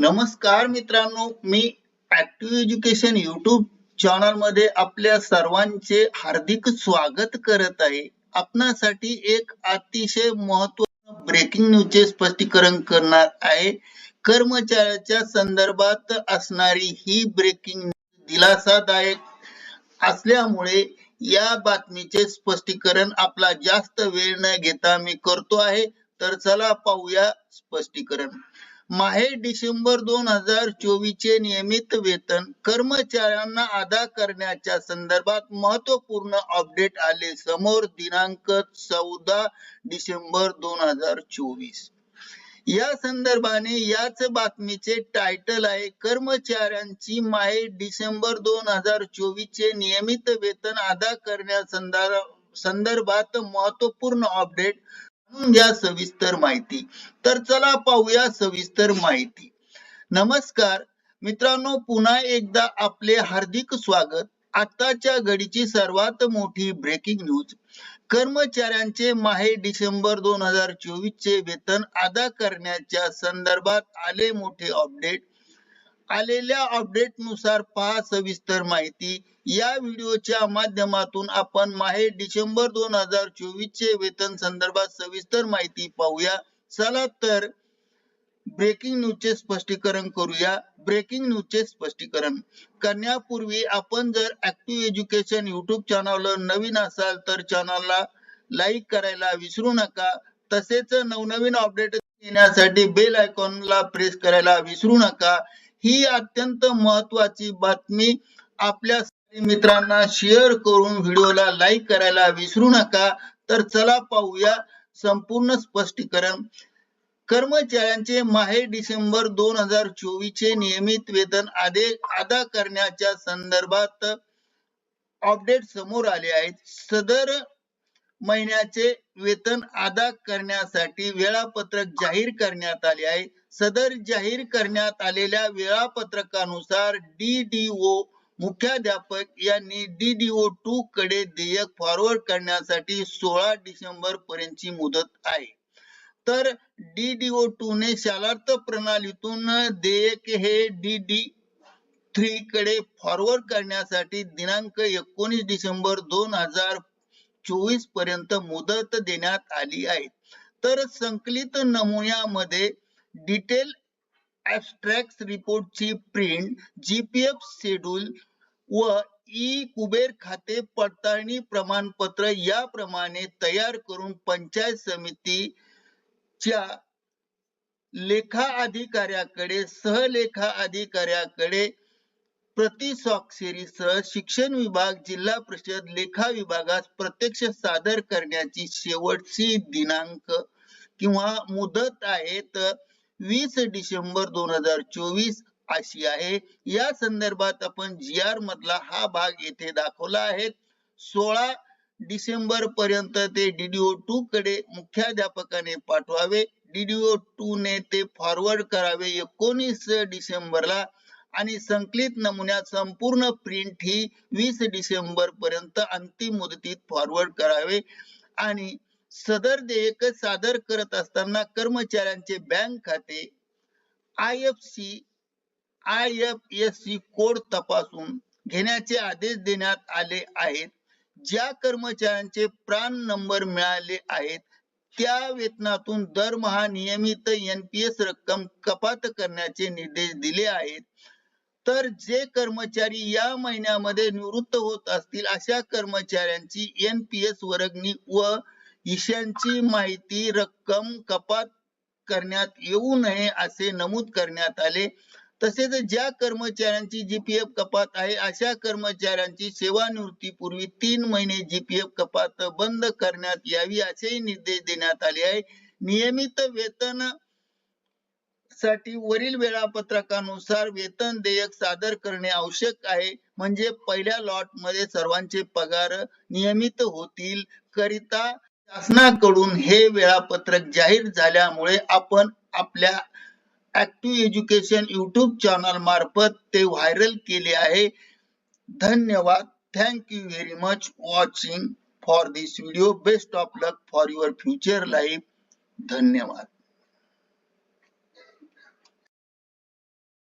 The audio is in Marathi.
नमस्कार मित्रांनो मी ऍक्टिव्ह एज्युकेशन युट्यूब चॅनलमध्ये आपल्या सर्वांचे हार्दिक स्वागत करत आहे. आपणासाठी एक अतिशय महत्त्व ब्रेकिंग न्यूजचे स्पष्टीकरण करणार आहे. कर्मचाऱ्याच्या संदर्भात असणारी ही ब्रेकिंग दिलासादायक असल्यामुळे या बातमीचे स्पष्टीकरण आपला जास्त वेळ न घेता मी करतो आहे. तर चला पाहूया स्पष्टीकरण. माहे डिसेंबर दोन हजार चोवीस चे नियमित वेतन कर्मचाऱ्यांना अदा करण्याच्या संदर्भात महत्त्वपूर्ण अपडेट आले समोर दिनांक चौदा डिसेंबर दोन हजार चोवीस. या संदर्भाने याच बातमीचे टायटल आहे कर्मचाऱ्यांची माहे डिसेंबर दोन हजार चोवीस चे नियमित वेतन अदा करण्या संदर्भात महत्त्वपूर्ण अपडेट घ्या सविस्तर माहिती. तर चला पाहूया सविस्तर माहिती. नमस्कार. मित्रांनो पुन्हा एकदा आपले हार्दिक स्वागत. आताच्या घडीची सर्वात मोठी ब्रेकिंग न्यूज कर्मचाऱ्यांचे माहे डिसेंबर दोन हजार चोवीस चे वेतन अदा करण्याच्या संदर्भात आले मोठे अपडेट आलेल्या अपडेटनुसार पहा सविस्तर माहिती या व्हिडिओच्या माध्यमातून आपण माहे डिसेंबर दोन हजार चोवीस चे वेतन संदर्भात सविस्तर माहिती पाहूया. चला तर ब्रेकिंग न्यूजचे स्पष्टीकरण करूया. ब्रेकिंग न्यूजचे स्पष्टीकरण. करण्यापूर्वी आपण जर ऍक्टिव्ह एज्युकेशन युट्यूब चॅनलवर नवीन असाल तर चॅनलला लाईक करायला विसरू नका. तसेच नवनवीन अपडेट येण्यासाठी बेल आयकॉनला प्रेस करायला विसरू नका. ही अत्यंत महत्वाची बातमी आपल्या मित्रांना शेअर करून व्हिडिओला लाईक करायला विसरू नका. तर चला पाहूया संपूर्ण स्पष्टीकरण. कर्मचाऱ्यांचे माहे डिसेंबर दोन हजार चोवीस चे नियमित वेतन आदेश अदा करण्याच्या संदर्भात अपडेट समोर आले आहेत. सदर महिन्याचे वेतन अदा करण्यासाठी वेळापत्रक जाहीर करण्यात आले आहे. सदर जाहीर करण्यात आलेल्या वेळापत्रकानुसार डीडीओ मुख्याध्यापक यांनी डीडीओ टू कडे देयक फॉरवर्ड करण्यासाठी सोळा डिसेंबर पर्यंतची मुदत आहे. तर डीडीओ टू ने शालार्थ प्रणालीतून देयक हे डी थ्री कडे फॉरवर्ड करण्यासाठी दिनांक एकोणीस डिसेंबर दोन हजार चोवीसपर्यंत मुदत देण्यात आली आहे. तर संकलित नमुन्यामध्ये डिटेल ऍबस्ट्रॅक्ट रिपोर्टची प्रिंट जीपीएफ शेड्यूल व ई कुबेर खाते पडताळणी प्रमाणपत्र याप्रमाणे तयार करून पंचायत समितीच्या लेखा अधिकाऱ्याकडे सहलेखा अधिकाऱ्याकडे प्रतिसॉक स्वाक्षरीसह शिक्षण विभाग जिल्हा परिषद लेखा विभागास प्रत्यक्ष सादर करण्याची शेवटची दिनांक किंवा मुदत आहे तर वीस डिसेंबर दोन हजार चोवीस अशी आहे. या संदर्भात आपण जी आर मधला हा भाग येथे दाखवला आहे. सोळा डिसेंबर पर्यंत ते डीडीओ टू कडे मुख्याध्यापकाने पाठवावे. डीडीओ टू ने ते फॉरवर्ड करावे. एकोणीस डिसेंबरला आणि संकलित नमुन्यात संपूर्ण प्रिंट ही वीस डिसेंबर पर्यंत अंतिम मुदतीत फॉरवर्ड करावे. आणि सदर देयक सादर करत असताना कर्मचाऱ्यांचे बँक खाते I F C I F S C code तपासून घेण्याचे आदेश देण्यात आले आहेत. ज्या कर्मचाऱ्यांचे प्राण नंबर मिळाले आहेत त्या वेतनातून दरमहा नियमित एनपीएस रक्कम कपात करण्याचे निर्देश दिले आहेत. तर जे कर्मचारी या महिन्यामध्ये निवृत्त होत असतील अशा कर्मचाऱ्यांची एन पी एस वर्गणी व इशांची माहिती रक्कम कपात करण्यात येऊ नये असे नमूद करण्यात आले. तसेच ज्या कर्मचाऱ्यांची जीपीएफ कपात आहे अशा कर्मचाऱ्यांची सेवानिवृत्तीपूर्वी तीन महिने जीपीएफ कपात बंद करण्यात यावी असेही निर्देश देण्यात आले आहे. नियमित वेतन साठी वरील वेळापत्रकानुसार वेतन देयक सादर करणे आवश्यक आहे. म्हणजे पहिल्या लॉटमध्ये सर्वांचे पगार नियमित होतील करिता शासनाकडून हे वेळापत्रक जाहीर झाल्यामुळे आपण आपल्या ऍक्टिव्ह एज्युकेशन युट्यूब चॅनल मार्फत ते व्हायरल केले आहे. धन्यवाद. Thank you very much watching for this video best of luck for your future life धन्यवाद.